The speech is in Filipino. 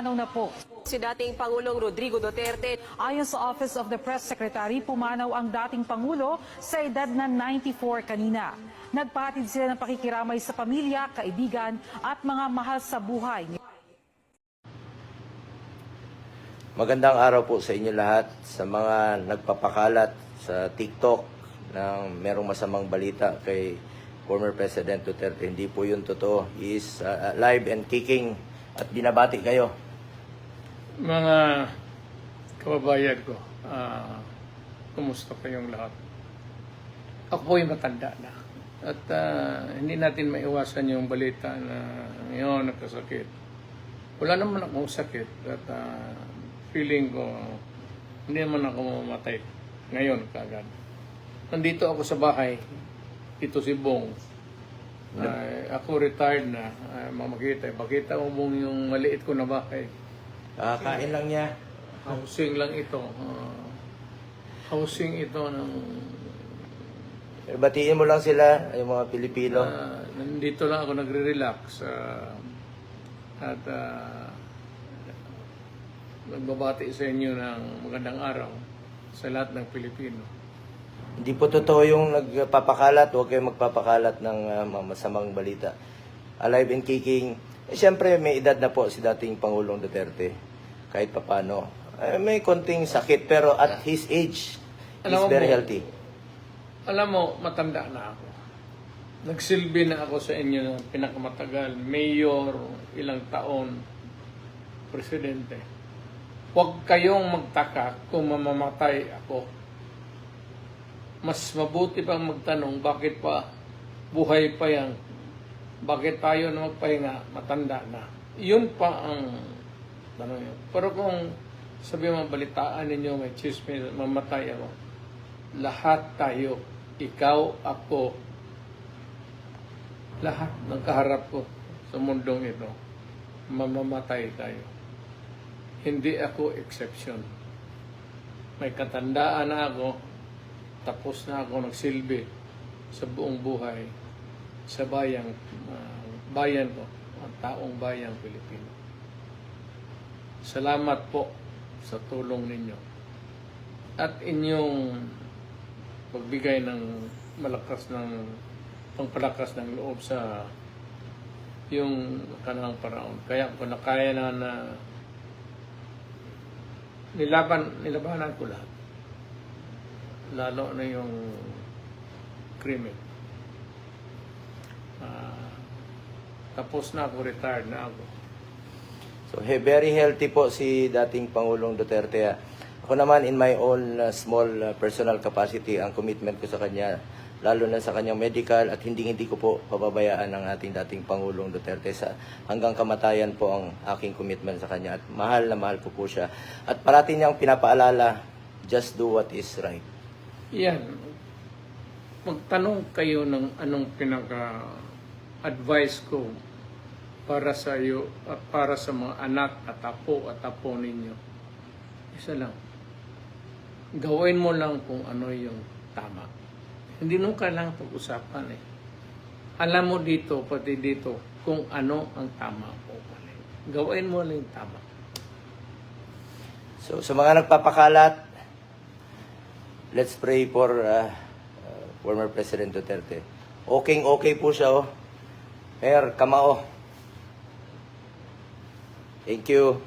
pumanaw na po. Si dating Pangulong Rodrigo Duterte Ayon sa Office of the Press Secretary, pumanaw ang dating Pangulo sa edad na 94 kanina. Nagpahatid sila ng pakikiramay sa pamilya, kaibigan at mga mahal sa buhay. Magandang araw po sa inyo lahat, sa mga nagpapakalat sa TikTok ng merong masamang balita kay former President Duterte. Hindi po yun totoo. He is uh, alive and kicking at binabati kayo. Mga kababayan ko, ah, kumusta kayong lahat? Ako po yung matanda na. At ah, hindi natin maiwasan yung balita na ngayon nagkasakit. Wala naman akong sakit at ah, feeling ko hindi naman ako mamamatay ngayon kagad. Nandito ako sa bahay. Ito si Bong. Ay, ako retired na. Ay, mamakita. Pakita mo yung maliit ko na bahay. Kakain lang niya. Housing lang ito. Ah, housing ito ng... Batiin mo lang sila, yung mga Pilipino. ah, nandito lang ako nagre-relax. ah, at ah, nagbabati sa inyo ng magandang araw sa lahat ng Pilipino. Hindi po totoo yung nagpapakalat. Huwag kayong magpapakalat ng uh, masamang balita. Alive and kicking. Eh, Siyempre, may edad na po si dating Pangulong Duterte. Kahit papano. Eh, may konting sakit, pero at his age, he's Alam mo very po, healthy. Alam mo, matanda na ako. Nagsilbi na ako sa inyo ng pinakamatagal. Mayor, ilang taon, presidente. Huwag kayong magtaka kung mamamatay ako. Mas mabuti pang magtanong, bakit pa buhay pa yan? Bakit tayo na magpahinga, matanda na? Yun pa ang tanong yun. Pero kung sabi mo, balitaan ninyo, may chismis, mamatay ako. Lahat tayo, ikaw, ako, lahat ng kaharap ko sa mundong ito, mamamatay tayo. Hindi ako exception. May katandaan na ako, tapos na ako nagsilbi sa buong buhay sa bayang ah, bayan ko, ang taong bayang Pilipino. Salamat po sa tulong ninyo at inyong pagbigay ng malakas ng pangpalakas ng loob sa yung kanang paraon. Kaya ko na kaya na na nilaban, nilabanan ko lahat. Lalo na yung krimen. Ah, tapos na ako, retired na ako. So, he, very healthy po si dating Pangulong Duterte. Ako naman, in my own uh, small uh, personal capacity, ang commitment ko sa kanya, lalo na sa kanyang medical at hindi-hindi ko po pababayaan ang ating dating Pangulong Duterte sa hanggang kamatayan po ang aking commitment sa kanya at mahal na mahal ko po siya. At parati niyang pinapaalala, just do what is right. Yan. Magtanong kayo ng anong pinaka-advice ko para sa iyo at para sa mga anak at apo at apo ninyo. Isa lang. Gawin mo lang kung ano yung tama. Hindi nung kailangan pag-usapan eh. Alam mo dito, pati dito, kung ano ang tama o mali. Gawin mo lang yung tama. So, sa mga nagpapakalat, let's pray for uh, uh, former President Duterte. Okay, okay po siya, oh. Mayor, kamao. Thank you.